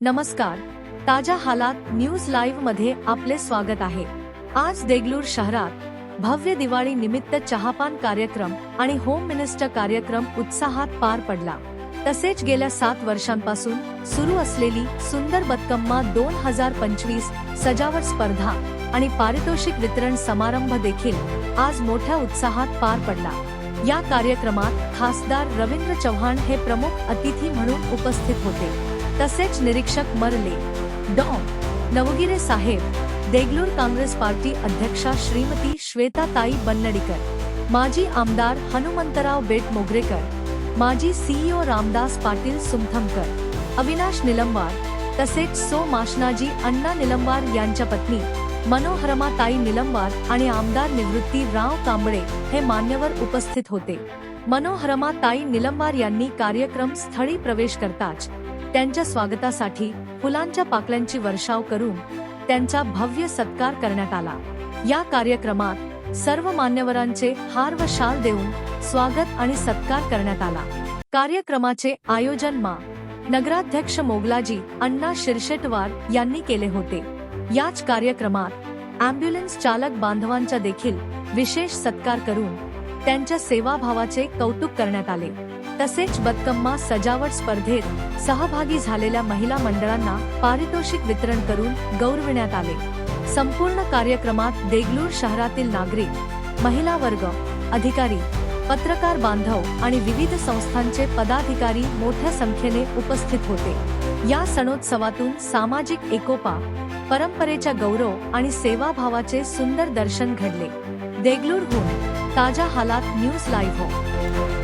नमस्कार. ताज्या हालात न्यूज लाईव्हमध्ये आपले स्वागत आहे. आज देगलूर शहरात भव्य दिवाळी निमित्त चहापान कार्यक्रम आणि होम मिनिस्टर कार्यक्रम उत्साहात पार पडला. तसेच गेल्या सात वर्षांपासून सुरू असलेली सुंदर बतकम्मा दोन हजार पंचवीस सजावट स्पर्धा आणि पारितोषिक वितरण समारंभ देखील आज मोठ्या उत्साहात पार पडला. या कार्यक्रमात खासदार रवींद्र चव्हाण हे प्रमुख अतिथी म्हणून उपस्थित होते. तसेच निरीक्षक मरले. डॉ नवगिरे साहेब देगलूर काँग्रेस पार्टी अध्यक्षा श्रीमती श्वेताताई बन्नडीकर माजी आमदार हनुमंतराव बेट मोगरेकर माजी सीईओ रामदास पाटील सुमथमकर अविनाश निलंबार तसेच सो माशनाजी अण्णा निलंबार यांच्या पत्नी मनोहरमाताई निलंबार आणि आमदार निवृत्ती राव कांबळे हे मान्यवर उपस्थित होते. मनोहरमाताई निलंबार यांनी कार्यक्रम स्थळी प्रवेश करताच त्यांच्या स्वागतासाठी फुलांच्या पाकळ्यांची वर्षाव करून त्यांचा भव्य सत्कार करण्यात आला. या कार्यक्रमात सर्व मान्यवरांचे हार व शाल देऊन स्वागत आणि सत्कार करण्यात आला. कार्यक्रमाचे आयोजन मा. नगराध्यक्ष मोगलाजी अण्णा शिरशेटवार यांनी केले होते. याच कार्यक्रमात अँब्युलन्स चालक बांधवांचा देखील विशेष सत्कार करून त्यांच्या सेवाभावाचे कौतुक करण्यात आले. तसेच बदकम्मा सजावट स्पर्धेत सहभागी झालेल्या महिला मंडळांना पारितोषिक वितरण करून गौरविण्यात आले. संपूर्ण कार्यक्रमात देगलूर शहरातील नागरिक महिला वर्ग अधिकारी पत्रकार बांधव आणि विविध संस्थांचे पदाधिकारी मोठ्या संख्येने उपस्थित होते. या सणोत्सवातून सामाजिक एकोपा परंपरेच्या गौरव आणि सेवाभावाचे सुंदर दर्शन घडले. देगलूरहून ताज्या हालात न्यूज लाईव्ह हो.